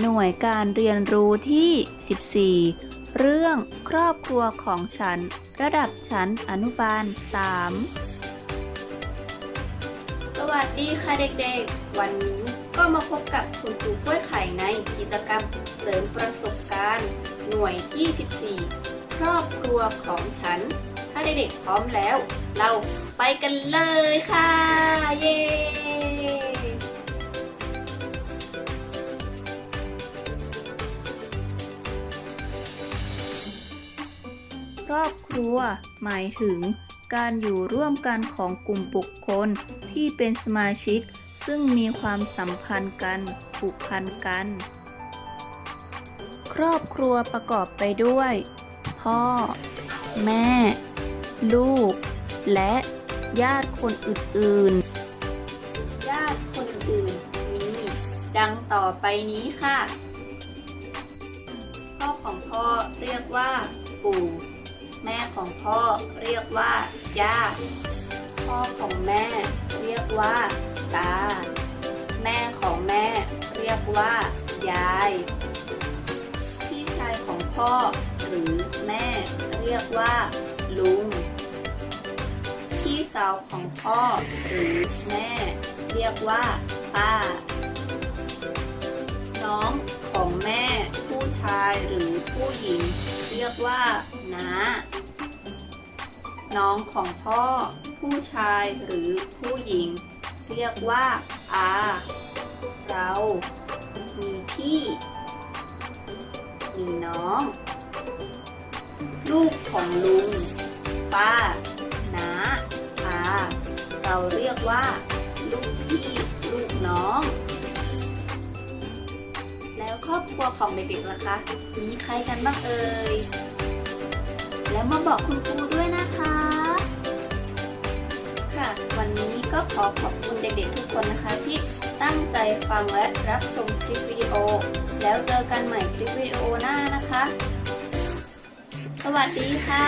หน่วยการเรียนรู้ที่ 14 เรื่องครอบครัวของฉัน ระดับชั้นอนุบาล 3 สวัสดีค่ะเด็กๆ วันนี้ก็มาพบกับคุณครูกล้วยไข่ในกิจกรรมเสริมประสบการณ์ หน่วยที่ 14 ครอบครัวของฉัน ถ้าเด็กๆพร้อมแล้ว เราไปกันเลยค่ะ เย้ ครอบครัว หมายถึง การอยู่ร่วมกันของกลุ่มบุคคลที่เป็นสมาชิก ซึ่งมีความสัมพันธ์กันผูกพันกัน ครอบครัวประกอบไปด้วย พ่อ แม่ ลูก และญาติคนอื่นๆ ญาติคนอื่นมี ดังต่อไปนี้ค่ะ พ่อของพ่อเรียกว่า ปู่ แม่ของพ่อเรียกว่า ย่า พ่อของแม่เรียกว่าตา แม่ของแม่เรียกว่า ยาย พี่ชายของพ่อหรือแม่เรียกว่า ลุง พี่สาวของพ่อหรือแม่เรียกว่า ป้า น้องของแม่ผู้ชายหรือผู้หญิง เรียกว่าน้า น้องของพ่อ ผู้ชายหรือผู้หญิง เรียกว่าอาเรา มีพี่ มีน้อง ลูกของลุง ป้าน้าอาเราเรียกว่า ลูกพี่ ลูกน้อง แล้วครอบครัวของเด็กๆล่ะคะ มีใครกันบ้างเอ่ย แล้วมาบอกคุณครูด้วยนะคะ ค่ะ วันนี้ก็ขอขอบคุณเด็กๆทุกคนนะคะ ที่ตั้งใจฟังและรับชมคลิปวิดีโอ แล้วเจอกันใหม่คลิปวิดีโอหน้านะคะ สวัสดีค่ะ